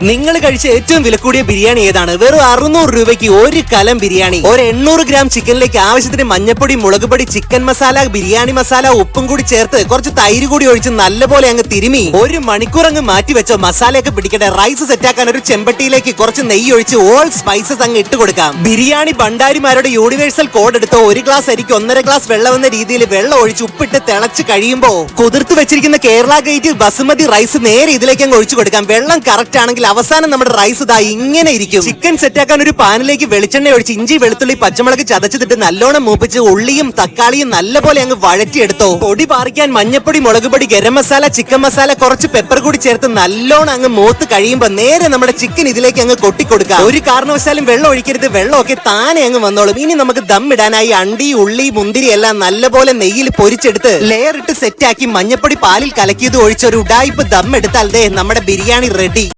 നിങ്ങൾ കഴിച്ച ഏറ്റവും വില കൂടിയ ബിരിയാണി ഏതാണ്? വെറും അറുന്നൂറ് രൂപയ്ക്ക് ഒരു കലം ബിരിയാണി. ഒരു എണ്ണൂറ് ഗ്രാം ചിക്കനിലേക്ക് ആവശ്യത്തിന് മഞ്ഞപ്പൊടി മുളക് പൊടി ചിക്കൻ മസാല ബിരിയാണി മസാല ഉപ്പും കൂടി ചേർത്ത് കുറച്ച് തൈര് കൂടി ഒഴിച്ച് നല്ലപോലെ അങ്ങ് തിരുമി. ഒരു മണിക്കൂർ അങ്ങ് മാറ്റി വെച്ചോ. മസാലയൊക്കെ പിടിക്കട്ടെ. റൈസ് സെറ്റാക്കാൻ ഒരു ചെമ്പട്ടിയിലേക്ക് കുറച്ച് നെയ്യ് ഒഴിച്ച് ഓൾ സ്പൈസസ് അങ്ങ് ഇട്ട് കൊടുക്കാം. ബിരിയാണി ഭണ്ഡാരിമാരുടെ യൂണിവേഴ്സൽ കോഡ് എടുത്തോ ഒരു ഗ്ലാസ് അരിക്ക് ഒന്നര ഗ്ലാസ് വെള്ളം എന്ന രീതിയിൽ വെള്ളം ഒഴിച്ച് ഉപ്പിട്ട് തിളച്ച് കഴിയുമ്പോൾ കുതിർത്ത് വെച്ചിരിക്കുന്ന കേരള ഗേറ്റ് ബസുമതി റൈസ് നേരെ ഇതിലേക്ക് അങ്ങ് ഒഴിച്ചു കൊടുക്കാം. വെള്ളം കറക്റ്റ് ആണെങ്കിൽ അവസാനം നമ്മുടെ റൈസ് ഇതാ ഇങ്ങനെ ഇരിക്കും. ചിക്കൻ സെറ്റ് ആക്കാൻ ഒരു പാനിലേക്ക് വെളിച്ചെണ്ണ ഒഴിച്ച് ഇഞ്ചി വെളുത്തുള്ളി പച്ചമുളക് ചതച്ചിട്ട് നല്ലോണം മൂപ്പിച്ച് ഉള്ളിയും തക്കാളിയും നല്ലപോലെ അങ്ങ് വഴറ്റിയെടുത്തോ. പൊടി പാറിക്കാൻ മഞ്ഞപ്പൊടി മുളക് പൊടി ഗരം മസാല ചിക്കൻ മസാല കുറച്ച് പെപ്പർ കൂടി ചേർത്ത് നല്ലോണം അങ്ങ് മൂത്ത് കഴിയുമ്പോ നേരെ നമ്മുടെ ചിക്കൻ ഇതിലേക്ക് അങ്ങ് കൊട്ടിക്കൊടുക്കാം. ഒരു കാരണവശാലും വെള്ളം ഒഴിക്കരുത് വെള്ളമൊക്കെ താനെ അങ്ങ് വന്നോളും. ഇനി നമുക്ക് ദം ഇടാനായി അണ്ടി ഉള്ളി മുന്തിരി എല്ലാം നല്ലപോലെ നെയ്യിൽ പൊരിച്ചെടുത്ത് ലെയർ ഇട്ട് സെറ്റാക്കി മഞ്ഞപ്പൊടി പാലിൽ കലക്കിയത് ഒഴിച്ച് ഒരു ഉഡായിപ്പ് ദം എടുത്താൽ ദേ നമ്മുടെ ബിരിയാണി റെഡി